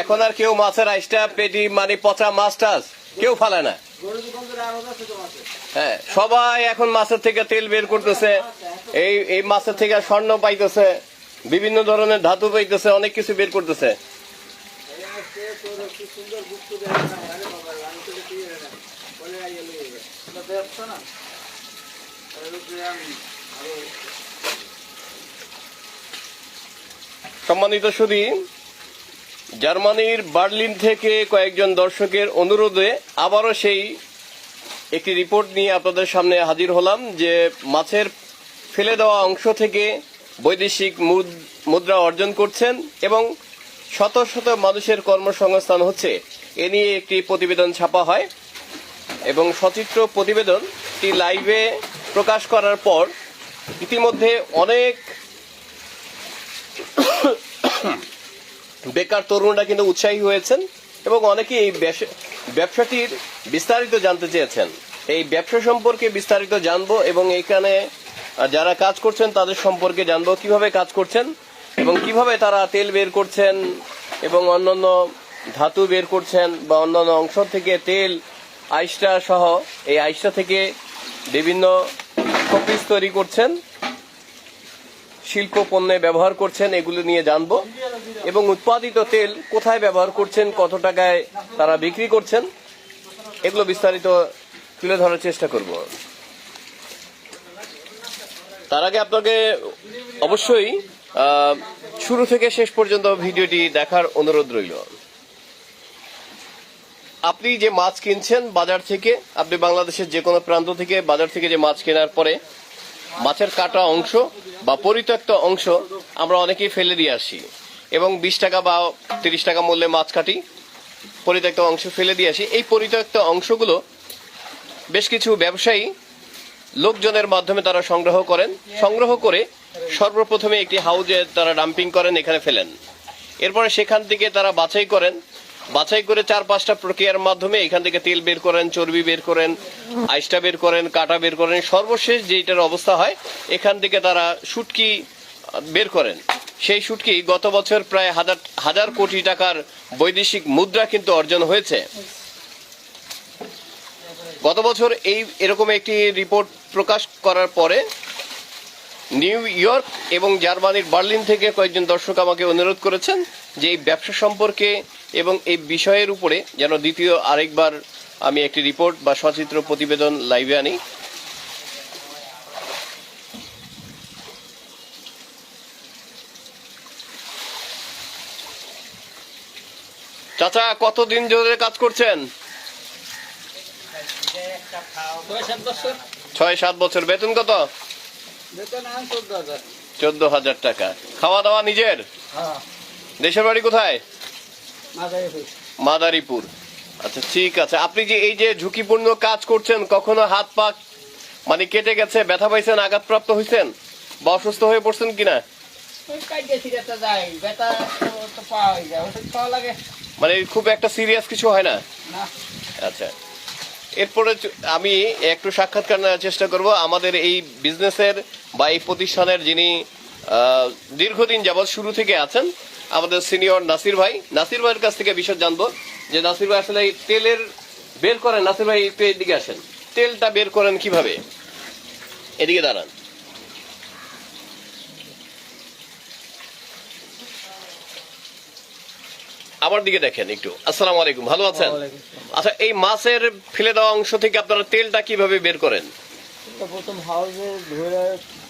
এখন আর কেউ মাছের আইসটা, পেটি মানে পচা, মাছ টাছ, কেউ ফালে না। হ্যাঁ সবাই এখন মাছের থেকে তেল বের করতেছে। এই এই মাছের থেকে স্বর্ণ পাইতেছে, বিভিন্ন ধরনের ধাতু পাইতেছে, অনেক কিছু বের করতেছে। সম্মানিত সুদী জার্মানির বার্লিন থেকে কয়েকজন দর্শকের অনুরোধে আবারও সেই একটি রিপোর্ট নিয়ে আপনাদের সামনে হাজির হলাম যে মাছের ফেলে দেওয়া অংশ থেকে বৈদেশিক মুদ- মুদ্রা অর্জন করছেন এবং শত শত মানুষের কর্মসংস্থান হচ্ছে। এ নিয়ে একটি প্রতিবেদন ছাপা হয় এবং সচিত্র প্রতিবেদনটি লাইভে প্রকাশ করার পর ইতিমধ্যে অনেক বেকার তরুণরা কিন্তু উৎসাহী হয়েছেন এবং অনেকে এই ব্যবসাটির বিস্তারিত জানতে চেয়েছেন। এই ব্যবসা সম্পর্কে বিস্তারিত জানব এবং এখানে যারা কাজ করছেন তাদের সম্পর্কে জানব কীভাবে কাজ করছেন এবং কীভাবে তারা তেল বের করছেন এবং অন্যান্য ধাতু বের করছেন বা অন্যান্য অংশ থেকে তেল, আইসটা সহ এই আইসটা থেকে বিভিন্ন কপিস তৈরি করছেন। শিল্প পণ্যে ব্যবহার করছেন, এগুলো নিয়ে জানব। এবং উৎপাদিত তেল কোথায় ব্যবহার করছেন, কত টাকায় তারা বিক্রি করছেন, এগুলো বিস্তারিত তুলে ধরার চেষ্টা করব। তার আগে আপনাকে অবশ্যই শুরু থেকে শেষ পর্যন্ত ভিডিওটি দেখার অনুরোধ রইল। আপনি যে মাছ কিনছেন বাজার থেকে, আপনি বাংলাদেশের যে কোনো প্রান্ত থেকে বাজার থেকে যে মাছ কেনার পরে, মাছের কাটা অংশ বা পরিত্যক্ত অংশ আমরা অনেকেই ফেলে দিয়ে আসি এবং বিশ টাকা বা তিরিশ টাকা মূল্যে মাছ কাটি, পরিত্যক্ত অংশ ফেলে দিয়ে আসি। এই পরিত্যক্ত অংশগুলো বেশ কিছু ব্যবসায়ী লোকজনের মাধ্যমে তারা সংগ্রহ করেন। সংগ্রহ করে সর্বপ্রথমে একটি হাউজে তারা ডাম্পিং করেন, এখানে ফেলেন। এরপরে সেখান থেকে তারা বাছাই করেন। বাছাই করে চার পাঁচটা প্রক্রিয়ার মাধ্যমে এখান থেকে তেল বের করেন, চর্বি বের করেন, আইসটা বের করেন, কাটা বের করেন, সর্বশেষ যেটার অবস্থা হয়, এখান থেকে তারা শুটকি বের করেন। সেই শুটকি গত বছর প্রায় হাজার হাজার কোটি টাকার বৈদেশিক মুদ্রা কিন্তু অর্জন হয়েছে। গত বছর এই, এরকম একটি রিপোর্ট প্রকাশ করার পরে নিউ ইয়র্ক এবং জার্মানির বার্লিন থেকে কয়েকজন দর্শক আমাকে অনুরোধ করেছেন যে এই ব্যবসা সম্পর্কে এবং এই বিষয়ের উপরে যেন দ্বিতীয় আরেকবার আমি একটি রিপোর্ট বা সচিত্র প্রতিবেদন লাইভে আনি। চাচা কতদিন ধরে কাজ করছেন? ছয় সাত বছর। বেতন কত? চোদ্দ হাজার টাকা। খাওয়া দাওয়া নিজের? হ্যাঁ। দেশের বাড়ি কোথায়? মাদারীপুর। আচ্ছা ঠিক আছে। আপনি যে এই যে ঝুঁকিপূর্ণ কাজ করছেন কখনো হাত পা মানে কেটে গেছে ব্যথা পাইছেন আঘাতপ্রাপ্ত হয়েছেন বা অসুস্থ হয়ে পড়ছেন কিনা? মানে খুব একটা সিরিয়াস কিছু হয় না? আচ্ছা। এরপরে আমি একটু সাক্ষাৎকার নেওয়ার চেষ্টা করব। আমাদের এই বিজনেসের বা এই প্রতিষ্ঠানের যিনি দীর্ঘদিন যাবৎ শুরু থেকে আছেন আমাদের সিনিয়র নাসির ভাই। নাসির ভাইয়ের কাছ থেকে বিষয় জানব যে নাসির ভাই আসলে এই তেলের বের করেন নাসির ভাই একটু এদিকে আসেন। তেলটা বের করেন কীভাবে? এদিকে দাঁড়ান। আমার দিকে দেখেন একটু। আসসালামু আলাইকুম ভালো আছেন? আচ্ছা এই মাছের ফেলে দেওয়া অংশ থেকে আপনারা তেলটা কীভাবে বের করেন? তো প্রথম হাউসে ধরে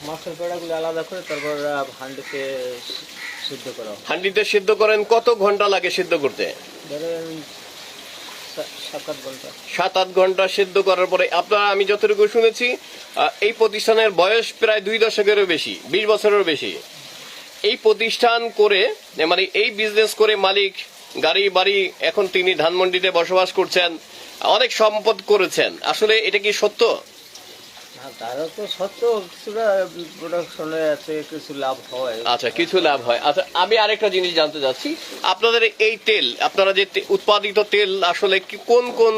মাছের পেড়াগুলো আলাদা করে তারপর হান্ডিতে সিদ্ধ করা হান্ডিতে সিদ্ধ করেন কত ঘণ্টা লাগে সিদ্ধ করতে? ধরেন সাত আট ঘণ্টা। সিদ্ধ করার পরে আপনারা আমি যতটুকু শুনেছি এই প্রতিষ্ঠানের বয়স প্রায় দুই দশকেরও বেশি বিশ বছরেরও বেশি। এই প্রতিষ্ঠান করে মানে এই বিজনেস করে মালিক গাড়ি বাড়ি এখন তিনি ধানমন্ডিতে বসবাস করছেন অনেক সম্পদ করেছেন। আসলে এটা কি সত্য? না তারও তো সত্য কিছুটা প্রোডাকশনে আছে কিছু লাভ হয়। আচ্ছা কিছু লাভ হয়। আচ্ছা আমি আরেকটা জিনিস জানতে চাচ্ছি। আপনাদের এই তেল আপনারা যে উৎপাদিত তেল আসলে কি কোন কোন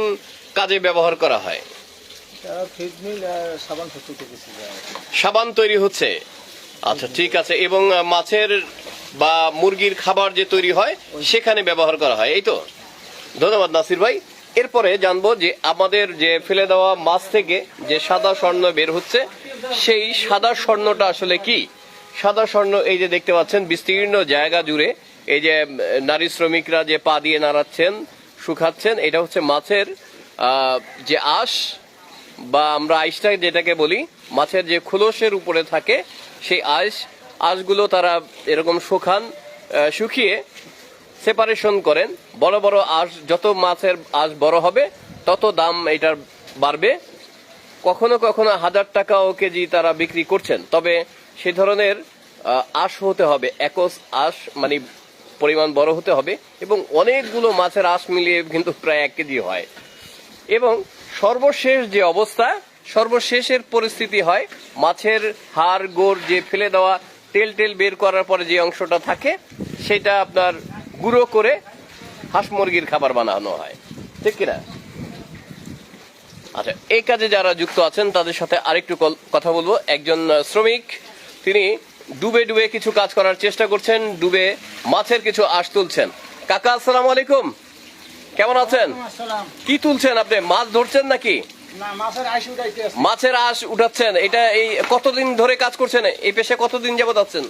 কাজে ব্যবহার করা হয়? তারা সাবান তৈরি হচ্ছে? আচ্ছা ঠিক আছে। এবং মাছের বা মুরগির খাবার যে তৈরি হয় সেখানে ব্যবহার করা হয় এই তো? ধন্যবাদ নাসির ভাই। এরপরে জানব যে আমাদের যে ফেলে দেওয়া মাছ থেকে যে সাদা স্বর্ণ বের হচ্ছে, সেই সাদা স্বর্ণটা আসলে কি? সাদা স্বর্ণ এই যে দেখতে পাচ্ছেন, বিস্তীর্ণ জায়গা জুড়ে এই যে নারী শ্রমিকরা যে পা দিয়ে নাড়াচ্ছেন, শুকাচ্ছেন, এটা হচ্ছে মাছের যে আঁশ বা আমরা আইসটা যেটাকে বলি, মাছের যে খোলসের উপরে থাকে সেই আঁশ, আঁশগুলো তারা এরকম শুকান শুকিয়ে সেপারেশন করেন, বড় বড় আঁশ, যত মাছের আঁশ বড় হবে, তত দাম এটার বাড়বে। কখনো কখনো হাজার টাকাও কেজি তারা বিক্রি করছেন, তবে সে ধরনের আঁশ হতে হবে, একস আঁশ মানে পরিমাণ বড় হতে হবে, এবং অনেকগুলো মাছের আঁশ মিলিয়ে কিন্তু প্রায় এক কেজি হয়। এবং সর্বশেষ যে অবস্থা, সর্বশেষের পরিস্থিতি হয়, মাছের হাড়, গোড় যে ফেলে দেওয়া, তেল টেল বের করার পরে যে অংশটা থাকে, সেটা আপনার গুঁড়ো করে হাঁস মুরগির খাবার বানানো হয়। ঠিক কিনা? আচ্ছা এই কাজে যারা যুক্ত আছেন তাদের সাথে আরেকটু কথা বলব। একজন শ্রমিক তিনি ডুবে ডুবে কিছু কাজ করার চেষ্টা করছেন ডুবে মাছের কিছু আশ তুলছেন। কাকা আসসালামু আলাইকুম। কেমন আছেন? কি তুলছেন আপনি? মাছ ধরছেন নাকি? মাছের আঁশ উঠাচ্ছেন। এটা এই কতদিন ধরে কাজ করছেন? এই পেশে কতদিন যাবত আছেন?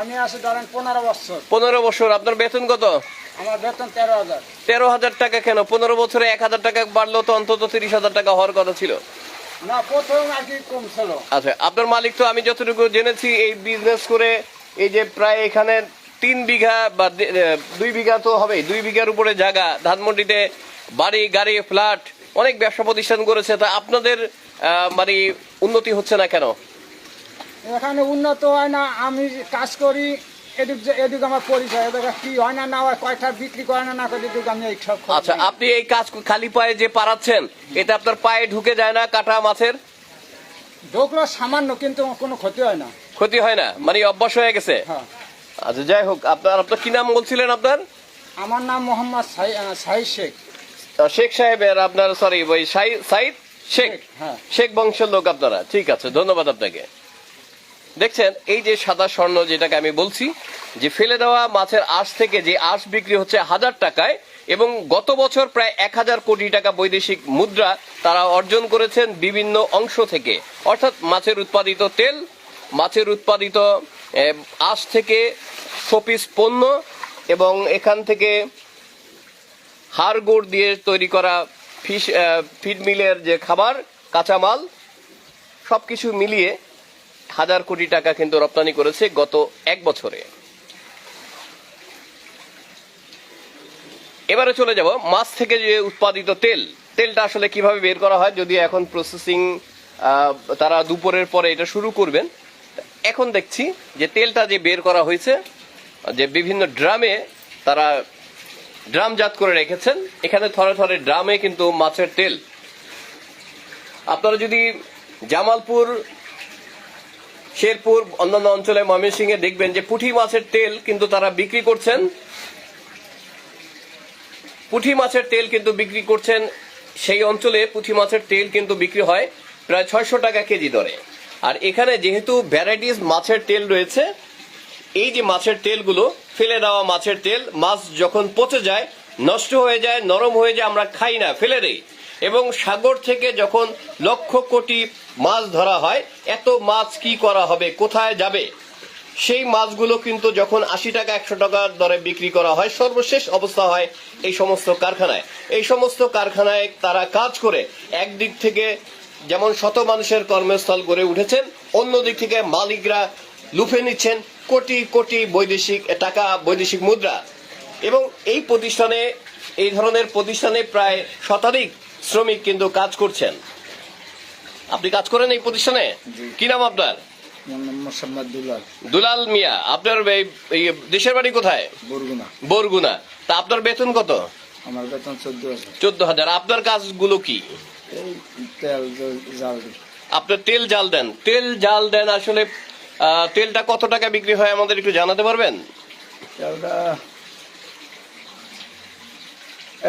আমি আছি ধরেন পনেরো বছর। পনেরো বছর আপনার বেতন কত? আমার বেতন তেরো হাজার। তেরো হাজার টাকা কেন? পনেরো বছরে এক হাজার টাকা বাড়লো তো অন্তত তিরিশ হাজার টাকা হওয়ার কথা ছিল। না প্রথম আর কি কম ছিল। আচ্ছা আপনার মালিক তো আমি যতটুকু জেনেছি এই বিজনেস করে এই যে প্রায় এখানে তিন বিঘা বা দুই বিঘা তো হবেই। দুই বিঘার উপরে জায়গা ধানমন্ডিতে বাড়ি গাড়ি ফ্ল্যাট অনেক ব্যবসা প্রতিষ্ঠান করেছে। তা আপনাদের মানে উন্নতি হচ্ছে না কেন? এখানে উন্নত হয় না আমি কাজ করি এদিক এদিক আমার পরিচয় এদিকে কি হয় না না হয় কয়টা বিক্রি করে না না করে এদিক আমি এই সব আচ্ছা আপনি এই কাজ খালি পায়ে যে পারাচ্ছেন এতে আপনার পায়ে ঢুকে যায় না কাটা মাছের? ঢোকলো সামান্য কিন্তু কোনো ক্ষতি হয় না। ক্ষতি হয় না মানে অভ্যাস হয়ে গেছে? হ্যাঁ। আচ্ছা যাই হোক আপনার আপনার কি নাম বলছিলেন আপনার? আমার নাম মোহাম্মদ সাই- সাহিদ শেখ। শেখ সাহেবের আপনার সরি ওই সাইদ শেখ হ্যাঁ। শেখ বংশের লোক আপনারা ঠিক আছে ধন্যবাদ আপনাকে। দেখছেন, এই যে সাদা স্বর্ণ যেটাকে আমি বলছি, যে ফেলে দেওয়া মাছের আঁশ থেকে যে আঁশ বিক্রি হচ্ছে হাজার টাকায় এবং গত বছর প্রায় এক হাজার কোটি টাকা বৈদেশিক মুদ্রা তারা অর্জন করেছেন বিভিন্ন অংশ থেকে। অর্থাৎ মাছের উৎপাদিত তেল, মাছের উৎপাদিত আঁশ থেকে শপিস পণ্য এবং এখান থেকে হাড় গুড় দিয়ে তৈরি করা ফিশ ফিড মিলের যে খাবার, কাঁচামাল, সবকিছু মিলিয়ে হাজার কোটি টাকা কিন্তু রপ্তানি করেছে গত এক বছরে। এবারে চলে যাব মাছ থেকে যে উৎপাদিত তেল, তেলটা আসলে কীভাবে বের করা হয় যদি এখন প্রসেসিং তারা দুপুরের পরে এটা শুরু করবেন। এখন দেখছি যে তেলটা যে বের করা হয়েছে, যে বিভিন্ন ড্রামে তারা ড্রামজাত করে রেখেছেন। এখানে থরে থরে ড্রামে কিন্তু মাছের তেল। আপনারা যদি জামালপুর শেরপুর, অন্যান্য অঞ্চলে ময়মনসিংহে দেখবেন যে পুঁটি মাছের তেল কিন্তু তারা বিক্রি করছেন। পুঁটি মাছের তেল কিন্তু বিক্রি করছেন, সেই অঞ্চলে পুঁটি মাছের তেল কিন্তু বিক্রি হয় প্রায় ছয়শো টাকা কেজি দরে। আর এখানে যেহেতু ভ্যারাইটিস মাছের তেল রয়েছে, এই যে মাছের তেলগুলো, ফেলে দেওয়া মাছের তেল, মাছ যখন পচে যায়, নষ্ট হয়ে যায়, নরম হয়ে যায়, আমরা খাই না, ফেলে দেই। এবং সাগর থেকে যখন লক্ষ কোটি মাছ ধরা হয়, এত মাছ কি করা হবে, কোথায় যাবে? সেই মাছগুলো কিন্তু যখন আশি টাকা, একশো টাকার দরে বিক্রি করা হয়, সর্বশেষ অবস্থা হয় এই সমস্ত কারখানায়। এই সমস্ত কারখানায় তারা কাজ করে একদিক থেকে যেমন শত মানুষের কর্মস্থল গড়ে উঠেছেন অন্য দিক থেকে মালিকরা লুফে নিচ্ছেন কোটি কোটি বৈদেশিক টাকা, বৈদেশিক মুদ্রা। এবং এই প্রতিষ্ঠানে, এই ধরনের প্রতিষ্ঠানে প্রায় শতাধিক শ্রমিক কিন্তু কাজ করছেন। আপনি কাজ করেন এই প্রতিষ্ঠানে? কি নাম আপনার? দুলাল। মিয়া আপনার দেশের বাড়ি কোথায়? বরগুনা। বরগুনা। তা আপনার বেতন কত? আমার বেতন চোদ্দ হাজার। চোদ্দ হাজার। আপনার কাজগুলো কি? এই তেল জাল আপনার তেল জাল দেন। তেল জাল দেন আসলে তেলটা কত টাকা বিক্রি হয় আমাদের একটু জানাতে পারবেন? তেলটা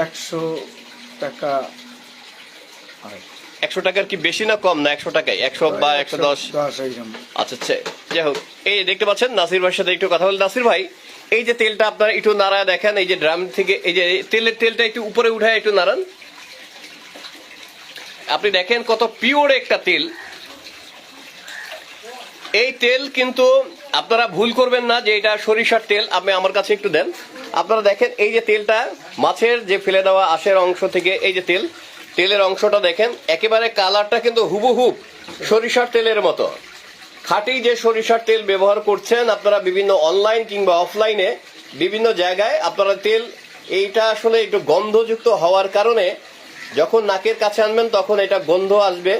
একশো টাকা একশো টাকার কি বেশি না কম না একশো টাকায়? একশো বা একশো দশ? আচ্ছা আচ্ছা। যাই হোক এই দেখতে পাচ্ছেন নাসির ভাইয়ের সাথে একটু কথা বলি নাসির ভাই এই যে তেলটা আপনারা একটু দেখেন এই যে ড্রাম থেকে এই যে তেলের তেলটা একটু উপরে উঠায় একটু নাড়ান। আপনি দেখেন কত পিওর একটা তেল। এই তেল কিন্তু আপনারা ভুল করবেন না যে এটা সরিষার তেল আপনি আমার কাছে একটু দেন। আপনারা দেখেন এই যে তেলটা মাছের যে ফেলে দেওয়া আশের অংশ থেকে এই যে তেল তেলের অংশটা দেখেন, একেবারে কালারটা কিন্তু হুবহুব সরিষার তেলের মতো। খাঁটি যে সরিষার তেল ব্যবহার করছেন আপনারা বিভিন্ন অনলাইন কিংবা অফলাইনে বিভিন্ন জায়গায় আপনারা তেল, এইটা আসলে একটু গন্ধযুক্ত হওয়ার কারণে যখন নাকের কাছে আনবেন তখন এটা গন্ধ আসবে,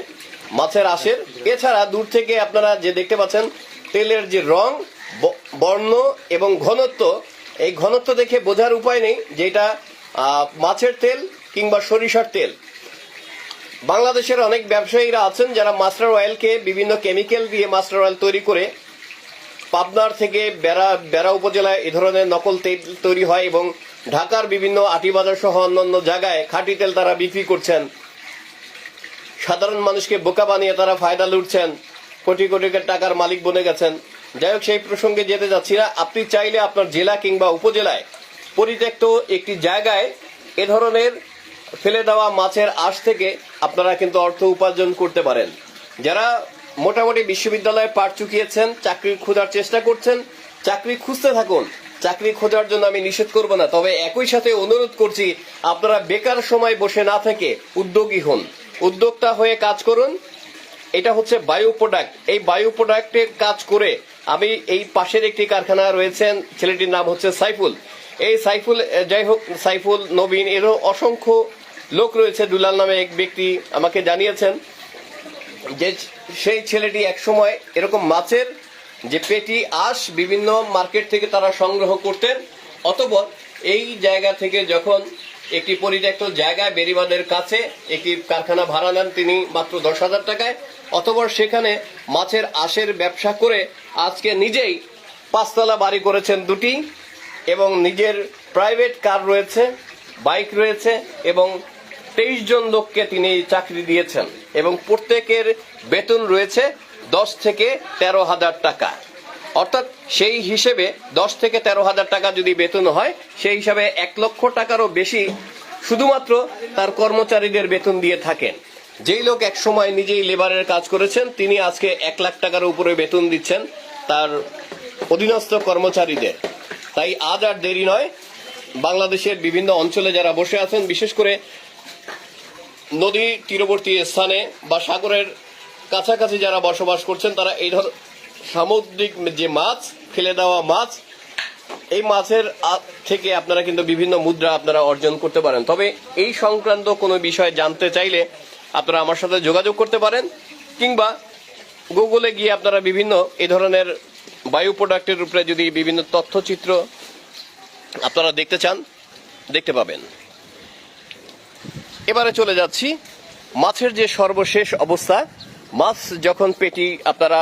মাছের আশের। এছাড়া দূর থেকে আপনারা যে দেখতে পাচ্ছেন, তেলের যে রং বর্ণ এবং ঘনত্ব, এই ঘনত্ব দেখে বোঝার উপায় নেই যে এটা মাছের তেল কিংবা সরিষার তেল। বাংলাদেশের অনেক ব্যবসায়ীরা আছেন যারা মাস্টার অয়েলকে বিভিন্ন কেমিক্যাল দিয়ে মাস্টার অয়েল তৈরি করে পাবনার থেকে বেড়া বেড়া উপজেলায় এ ধরনের নকল তেল তৈরি হয় এবং ঢাকার বিভিন্ন আটিবাজার সহ অন্যান্য জায়গায় খাঁটি তেল তারা বিক্রি করছেন। সাধারণ মানুষকে বোকা বানিয়ে তারা ফায়দা লুটছেন, কোটি কোটি টাকার মালিক বনে গেছেন। যাই হোক, সেই প্রসঙ্গে যেতে যাচ্ছি না। আপনি চাইলে আপনার জেলা কিংবা উপজেলায় পরিত্যক্ত একটি জায়গায় এ ধরনের ফেলে দেওয়া মাছের আশ থেকে আপনারা কিন্তু অর্থ উপার্জন করতে পারেন। যারা মোটামুটি বিশ্ববিদ্যালয়ে পাঠ চুকিয়েছেন, চাকরি খোঁজার চেষ্টা করছেন, চাকরি খুঁজতে থাকুন। চাকরি খোঁজার জন্য আমি নিষেধ করব না, তবে একই সাথে অনুরোধ করছি, আপনারা বেকার সময় বসে না থেকে উদ্যোগী হন। উদ্যোক্তা হয়ে কাজ করুন। এটা হচ্ছে বায়ু প্রোডাক্ট। এই বায়ু প্রোডাক্টে কাজ করে আমি এই পাশের একটি কারখানা রয়েছেন ছেলেটির নাম হচ্ছে সাইফুল। এই সাইফুল, যাই হোক, সাইফুল, নবীন, এরও অসংখ্য লোক রয়েছে দুলাল নামে এক ব্যক্তি আমাকে জানিয়েছেন যে সেই ছেলেটি একসময় এরকম মাছের যে পেটি, আঁশ বিভিন্ন মার্কেট থেকে তারা সংগ্রহ করতেন, অতপর এই জায়গা থেকে যখন একটি পরিত্যক্ত জায়গায় বেরিবাদের কাছে একটি কারখানা ভাড়া নেন তিনি মাত্র দশ হাজার টাকায়, অতপর সেখানে মাছের আঁশের ব্যবসা করে আজকে নিজেই পাঁচতলা বাড়ি করেছেন দুটি এবং নিজের প্রাইভেট কার রয়েছে বাইক রয়েছে এবং তেইশ জন লোককে তিনি চাকরি দিয়েছেন এবং প্রত্যেকের বেতন রয়েছে দশ থেকে তেরো হাজার টাকা। অর্থাৎ সেই হিসেবে দশ থেকে তেরো হাজার টাকা যদি বেতন হয়, সেই হিসাবে এক লক্ষ টাকারও বেশি শুধুমাত্র তার কর্মচারীদের বেতন দিয়ে থাকেন। যেই লোক এক সময় নিজেই লেবারের কাজ করেছেন, তিনি আজকে এক লাখ টাকার উপরে বেতন দিচ্ছেন তার অধীনস্থ কর্মচারীদের। তাই আজ আর দেরি নয়। বাংলাদেশের বিভিন্ন অঞ্চলে যারা বসে আছেন, বিশেষ করে নদী তীরবর্তী স্থানে বা সাগরের কাছাকাছি যারা বসবাস করছেন, তারা এই ধর সামুদ্রিক যে মাছ, ফেলে দেওয়া মাছ, এই মাছের থেকে আপনারা কিন্তু বিভিন্ন মুদ্রা আপনারা অর্জন করতে পারেন। তবে এই সংক্রান্ত কোনো বিষয় জানতে চাইলে আপনারা আমার সাথে যোগাযোগ করতে পারেন, কিংবা গুগলে গিয়ে আপনারা বিভিন্ন এই ধরনের বায়ু প্রোডাক্টের উপরে যদি বিভিন্ন তথ্যচিত্র আপনারা দেখতে চান, দেখতে পাবেন। এবারে চলে যাচ্ছি। মাছের যে সর্বশেষ অবস্থা, মাছ যখন পেটি, আপনারা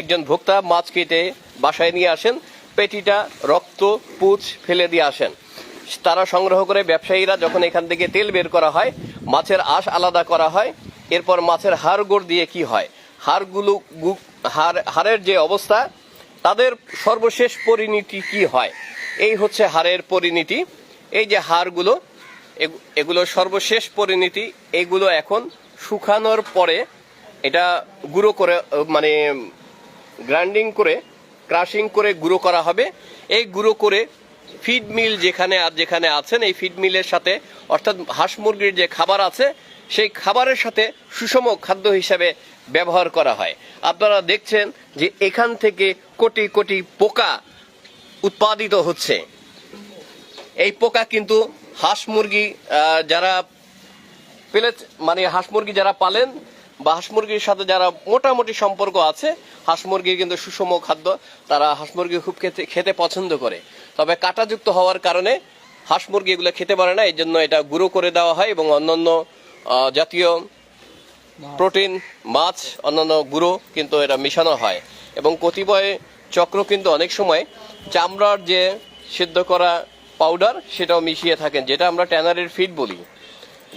একজন ভোক্তা মাছ কেটে বাসায় নিয়ে আসেন, পেটিটা রক্ত, পুচ ফেলে দিয়ে আসেন। তারা সংগ্রহ করে ব্যবসায়ীরা যখন এখান থেকে তেল বের করা হয়, মাছের আঁশ আলাদা করা হয়, এরপর মাছের হাড়গোড় দিয়ে কি হয়? হাড়গুলো হাড়, হাড়ের যে অবস্থা, তাদের সর্বশেষ পরিণতি কি হয়? এই হচ্ছে হাড়ের পরিণতি। এই যে হাড়গুলো এগুলো সর্বশেষ পরিণতি, এগুলো এখন শুকানোর পরে এটা গুঁড়ো করে মানে গ্রাইন্ডিং করে, ক্রাশিং করে গুঁড়ো করা হবে। এই গুঁড়ো করে ফিড মিল যেখানে আর যেখানে আছেন, এই ফিড মিলের সাথে, অর্থাৎ হাঁস মুরগির যে খাবার আছে, সেই খাবারের সাথে সুষম খাদ্য হিসাবে ব্যবহার করা হয়। আপনারা দেখছেন যে এখান থেকে কোটি কোটি পোকা উৎপাদিত হচ্ছে। এই পোকা কিন্তু হাঁস মুরগি যারা পেলে মানে হাঁস মুরগি যারা পালেন বা হাঁস মুরগির সাথে যারা মোটামুটি সম্পর্ক আছে হাঁস মুরগির কিন্তু সুষম খাদ্য তারা হাঁস মুরগি খুব খেতে খেতে পছন্দ করে। তবে কাঁটাযুক্ত হওয়ার কারণে হাঁস মুরগি এগুলো খেতে পারে না এই জন্য এটা গুঁড়ো করে দেওয়া হয় এবং অন্যান্য জাতীয় প্রোটিন মাছ অন্যান্য গুঁড়ো কিন্তু এটা মেশানো হয়। এবং কতিপয় চক্র কিন্তু অনেক সময় চামড়ার যে সিদ্ধ করা পাউডার সেটাও মিশিয়ে থাকেন, যেটা আমরা ট্যানারের ফিড বলি।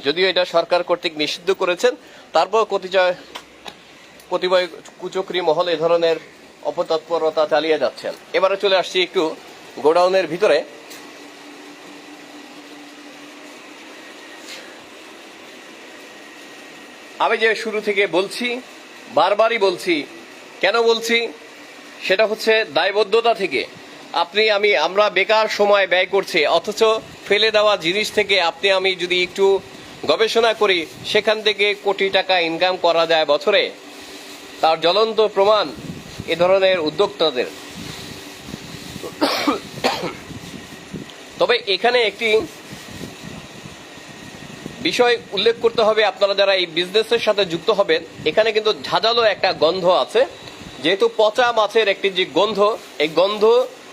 যদিও এটা সরকার কর্তৃক নিষিদ্ধ করেছেন, তারপর কতিচয় কতিপয় কুচক্রি মহল এ ধরনের অপতৎপরতা চালিয়ে যাচ্ছেন। এবারে চলে আসছি একটু গোডাউনের ভিতরে। আমি যে শুরু থেকে বলছি, বারবারই বলছি, কেন বলছি, সেটা হচ্ছে দায়বদ্ধতা থেকে। আপনি আমি, আমরা বেকার সময় ব্যয় করছি, অথচ ফেলে দেওয়া জিনিস থেকে আপনি আমি যদি একটু গবেষণা করি, সেখান থেকে কোটি টাকা ইনকাম করা যায় বছরে। তার জ্বলন্ত প্রমাণ এ ধরনের উদ্যোক্তাদের। তবে এখানে একটি বিষয় উল্লেখ করতে হবে, আপনারা যারা এই বিজনেসের সাথে যুক্ত হবেন, এখানে কিন্তু ঝাঁঝালো একটা গন্ধ আছে। যেহেতু পচা মাছের একটি যে গন্ধ, এই গন্ধ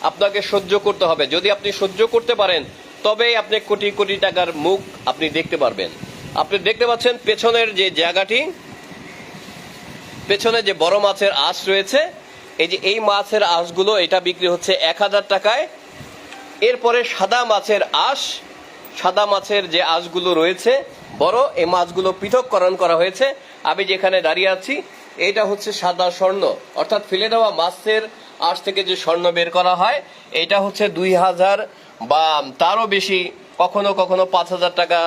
আপনাকে সহ্য করতে হবে। যদি আপনি সহ্য করতে পারেন, তবেই আপনি কোটি কোটি টাকার মুখ আপনি দেখতে পারবেন। আপনি দেখতে পাচ্ছেন পেছনের যে জায়গাটি, পেছনে যে বড় মাছের আঁশ রয়েছে, এই যে এই মাছের আঁশগুলো, এটা বিক্রি হচ্ছে এক হাজার টাকায়। এরপরে সাদা মাছের আঁশ, সাদা মাছের যে আঁশগুলো রয়েছে, বড়, এই মাছগুলো পৃথককরণ করা হয়েছে। আমি যেখানে দাঁড়িয়ে আছি, এটা হচ্ছে সাদা স্বর্ণ। অর্থাৎ ফেলে দেওয়া মাছের আঁশ থেকে যে স্বর্ণ বের করা হয়, এটা হচ্ছে দুই হাজার বা তারও বেশি কখনো কখনো পাঁচ হাজার টাকা,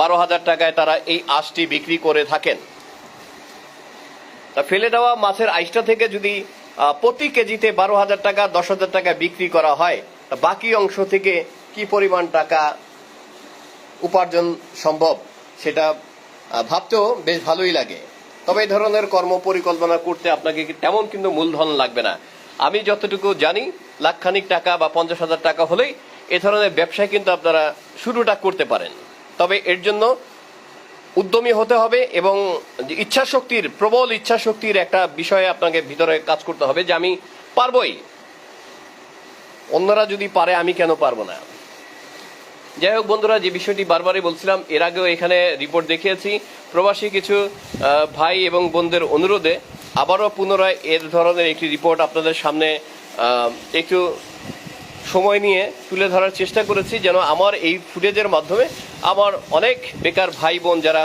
বারো হাজার টাকায় তারা এই আঁশটি বিক্রি করে থাকেন। তা ফেলে দেওয়া মাছের আইসটা থেকে যদি প্রতি কেজিতে বারো হাজার টাকা, দশ হাজার টাকা বিক্রি করা হয় বাকি অংশ থেকে কি পরিমাণ টাকা উপার্জন সম্ভব সেটা ভাবতেও বেশ ভালোই লাগে। তবে এই ধরনের কর্ম পরিকল্পনা করতে আপনাকে তেমন কিন্তু মূলধন লাগবে না। আমি যতটুকু জানি, লাখখানিক টাকা বা পঞ্চাশ হাজার টাকা হলেই এ ধরনের ব্যবসায় কিন্তু আপনারা শুরুটা করতে পারেন। তবে এর জন্য উদ্যমী হতে হবে এবং ইচ্ছা শক্তির প্রবল ইচ্ছা শক্তির একটা বিষয়ে আপনাকে ভিতরে কাজ করতে হবে যে আমি পারবই। অন্যরা যদি পারে, আমি কেন পারব না? যাই হোক বন্ধুরা, যে বিষয়টি বারবারই বলছিলাম, এর আগেও এখানে রিপোর্ট দেখিয়েছি। প্রবাসী কিছু ভাই এবং বোনদের অনুরোধে আবারও পুনরায় এর ধরনের একটি রিপোর্ট আপনাদের সামনে একটু সময় নিয়ে তুলে ধরার চেষ্টা করেছি যেন আমার এই ফুটেজের মাধ্যমে আমার অনেক বেকার ভাই বোন যারা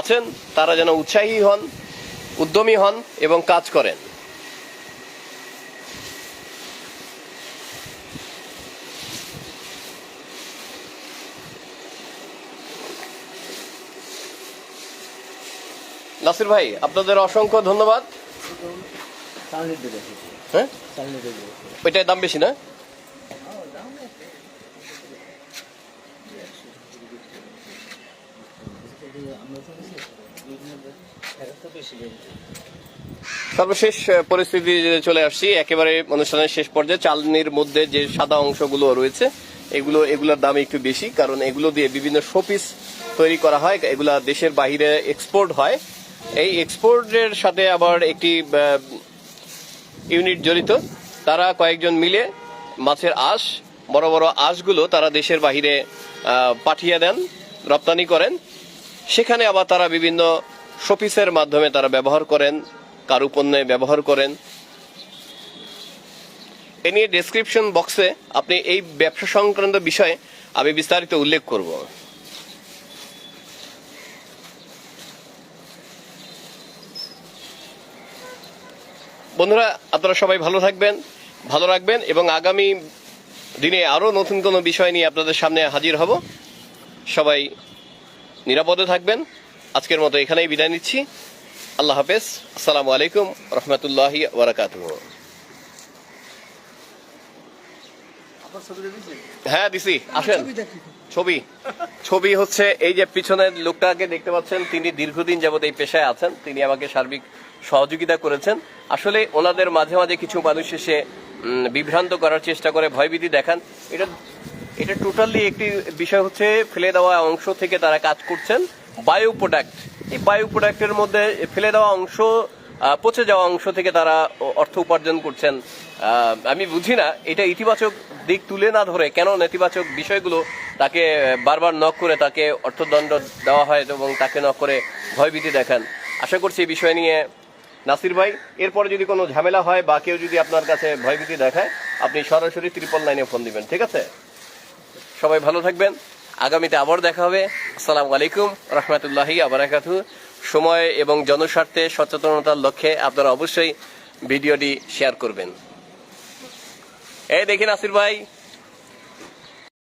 আছেন, তারা যেন উৎসাহী হন, উদ্যমী হন এবং কাজ করেন। নাসির ভাই, আপনাদের অসংখ্য ধন্যবাদ। হ্যাঁ? ওইটার দাম বেশি না? সর্বশেষ পরিস্থিতি চলে আসছি একেবারে অনুষ্ঠানের শেষ পর্যায়ে চালনির মধ্যে যে সাদা অংশগুলো রয়েছে এগুলো এগুলোর দাম একটু বেশি কারণ এগুলো দিয়ে বিভিন্ন শোপিস তৈরি করা হয় এগুলা দেশের বাইরে এক্সপোর্ট হয়। এই এক্সপোর্টের সাথে আবার একটি ইউনিট জড়িত। তারা কয়েকজন মিলে মাছের আঁশ, বড় বড় আঁশগুলো তারা দেশের বাহিরে পাঠিয়ে দেন, রপ্তানি করেন। সেখানে আবার তারা বিভিন্ন শোপিসের মাধ্যমে তারা ব্যবহার করেন, কারুপণ্যে ব্যবহার করেন। এ নিয়ে ডেসক্রিপশন বক্সে আপনি এই ব্যবসা সংক্রান্ত বিষয়ে আমি বিস্তারিত উল্লেখ করব। বন্ধুরা আপনারা সবাই ভালো থাকবেন ভালো রাখবেন এবং আগামী দিনে আরও নতুন কোনো বিষয় নিয়ে আপনাদের সামনে হাজির হব। সবাই নিরাপদে থাকবেন। আজকের মতো এখানেই বিদায় নিচ্ছি। আল্লাহ হাফেজ। আসসালামু আলাইকুম রহমতুল্লাহি ওবরাকাতুহ হ্যাঁ দিছি। আসেন। ছবি ছবি। হচ্ছে এই যে পিছনের লোকটাকে দেখতে পাচ্ছেন তিনি দীর্ঘদিন যাবত এই পেশায় আছেন। তিনি আমাকে সার্বিক সহযোগিতা করেছেন। আসলে ওনাদের মাঝে মাঝে কিছু মানুষ এসে বিভ্রান্ত করার চেষ্টা করে, ভয়ভীতি দেখান। এটা এটা টোটালি একটি বিষয় হচ্ছে, ফেলে দেওয়া অংশ থেকে তারা কাজ করছেন। বায়ো প্রোডাক্ট এই বায়ো প্রোডাক্টের মধ্যে ফেলে দেওয়া অংশ পচে যাওয়া অংশ থেকে তারা অর্থ উপার্জন করছেন। আমি বুঝি না, এটা ইতিবাচক দিক তুলে না ধরে কেন নেতিবাচক বিষয়গুলো তাকে বারবার নক করে তাকে অর্থদণ্ড দেওয়া হয় এবং তাকে নক করে ভয়ভীতি দেখান। আশা করছি এই বিষয় নিয়ে নাসির ভাই, এরপরে যদি কোনো ঝামেলা হয় বা কেউ যদি আপনার কাছে ভয়ভীতি দেখায়, আপনি সরাসরি ত্রিপল লাইনে ফোন দিবেন, ঠিক আছে? সবাই ভালো থাকবেন। আগামীতে আবার দেখা হবে। আসসালামু আলাইকুম, রহমতুল্লাহি আবরাকাতু সময় এবং জনস্বার্থে সচেতনতার লক্ষ্যে আপনারা অবশ্যই ভিডিওটি শেয়ার করবেন। এই দেখি নাসির ভাই